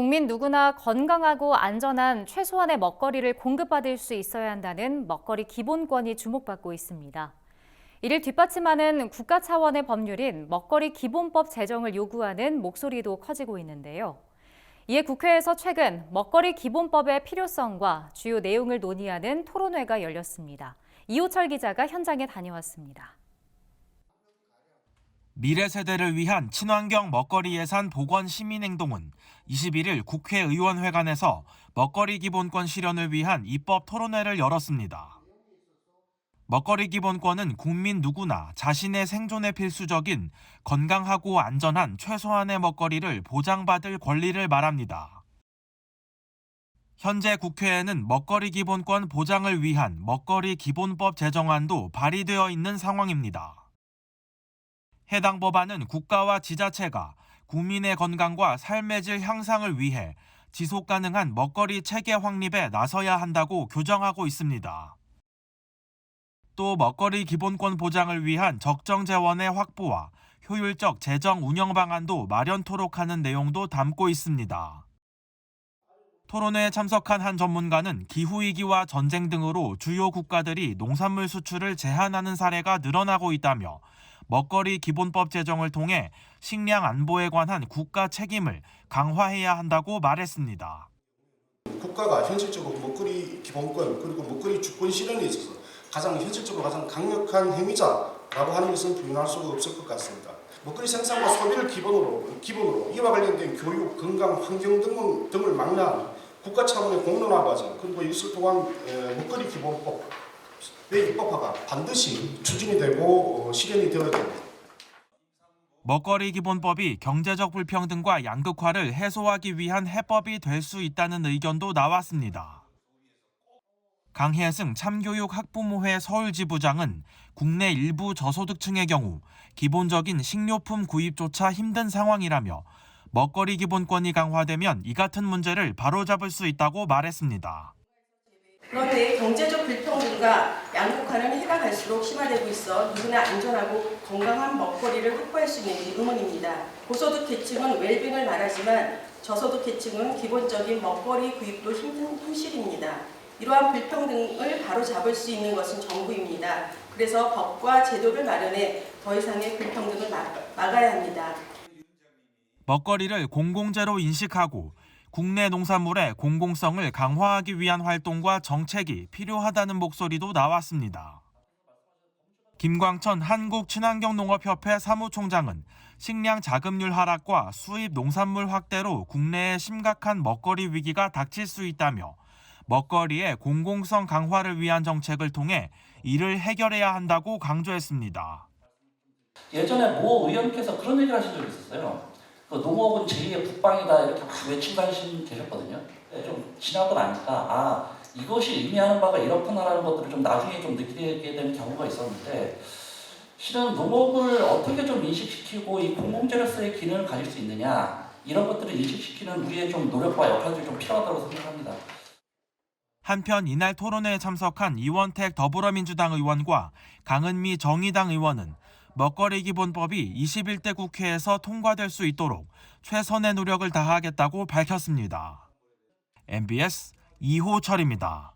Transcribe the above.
국민 누구나 건강하고 안전한 최소한의 먹거리를 공급받을 수 있어야 한다는 먹거리 기본권이 주목받고 있습니다. 이를 뒷받침하는 국가 차원의 법률인 먹거리 기본법 제정을 요구하는 목소리도 커지고 있는데요. 이에 국회에서 최근 먹거리 기본법의 필요성과 주요 내용을 논의하는 토론회가 열렸습니다. 이호철 기자가 현장에 다녀왔습니다. 미래 세대를 위한 친환경 먹거리 예산 복원 시민행동은 21일 국회의원회관에서 먹거리 기본권 실현을 위한 입법 토론회를 열었습니다. 먹거리 기본권은 국민 누구나 자신의 생존에 필수적인 건강하고 안전한 최소한의 먹거리를 보장받을 권리를 말합니다. 현재 국회에는 먹거리 기본권 보장을 위한 먹거리 기본법 제정안도 발의되어 있는 상황입니다. 해당 법안은 국가와 지자체가 국민의 건강과 삶의 질 향상을 위해 지속 가능한 먹거리 체계 확립에 나서야 한다고 규정하고 있습니다. 또 먹거리 기본권 보장을 위한 적정 재원의 확보와 효율적 재정 운영 방안도 마련토록 하는 내용도 담고 있습니다. 토론회에 참석한 한 전문가는 기후위기와 전쟁 등으로 주요 국가들이 농산물 수출을 제한하는 사례가 늘어나고 있다며 먹거리 기본법 제정을 통해 식량 안보에 관한 국가 책임을 강화해야 한다고 말했습니다. 국가가 현실적으로 먹거리 기본권 그리고 먹거리 주권 실현에 있어서 가장 현실적으로 가장 강력한 행위자라고 하는 것은 부인할 수가 없을 것 같습니다. 먹거리 생산과 소비를 기본으로 기본으로 이와 관련된 교육, 건강, 환경 등을, 등을 막는 국가 차원의 공론화 과정 그리고 이것을 통한 에, 먹거리 기본법 의 입법화가 반드시 추진이 되고 어, 실현이 되어야 됩니다. 먹거리 기본법이 경제적 불평등과 양극화를 해소하기 위한 해법이 될 수 있다는 의견도 나왔습니다. 강혜승 참교육 학부모회 서울지부장은 국내 일부 저소득층의 경우 기본적인 식료품 구입조차 힘든 상황이라며 먹거리 기본권이 강화되면 이 같은 문제를 바로잡을 수 있다고 말했습니다. 그런데 경제적 불평등과 양극화는 해가 갈수록 심화되고 있어 누구나 안전하고 건강한 먹거리를 확보할 수 있는지 의문입니다. 고소득 계층은 웰빙을 말하지만 저소득 계층은 기본적인 먹거리 구입도 힘든 현실입니다. 이러한 불평등을 바로잡을 수 있는 것은 정부입니다. 그래서 법과 제도를 마련해 더 이상의 불평등을 막- 막아야 합니다. 먹거리를 공공재로 인식하고 국내 농산물의 공공성을 강화하기 위한 활동과 정책이 필요하다는 목소리도 나왔습니다. 김광천 한국친환경농업협회 사무총장은 식량 자급률 하락과 수입 농산물 확대로 국내에 심각한 먹거리 위기가 닥칠 수 있다며 먹거리의 공공성 강화를 위한 정책을 통해 이를 해결해야 한다고 강조했습니다. 예전에 모 의원께서 그런 얘기를 하신 적이 있었어요. 그 농업은 제2의 국방이다 이렇게 막 외치고 하신 계셨거든요. 근데 좀 지나고 나니까 아 이것이 의미하는 바가 이렇구나라는 것들을 좀 나중에 좀 느끼게 되는 경우가 있었는데 실은 농업을 어떻게 좀 인식시키고 이 공공재로서의 기능을 가질 수 있느냐 이런 것들을 인식시키는 우리의 좀 노력과 역할들이 좀 필요하다고 생각합니다. 한편 이날 토론회에 참석한 이원택 더불어민주당 의원과 강은미 정의당 의원은 먹거리 기본법이 21대 국회에서 통과될 수 있도록 최선의 노력을 다하겠다고 밝혔습니다. MBS 이호철입니다.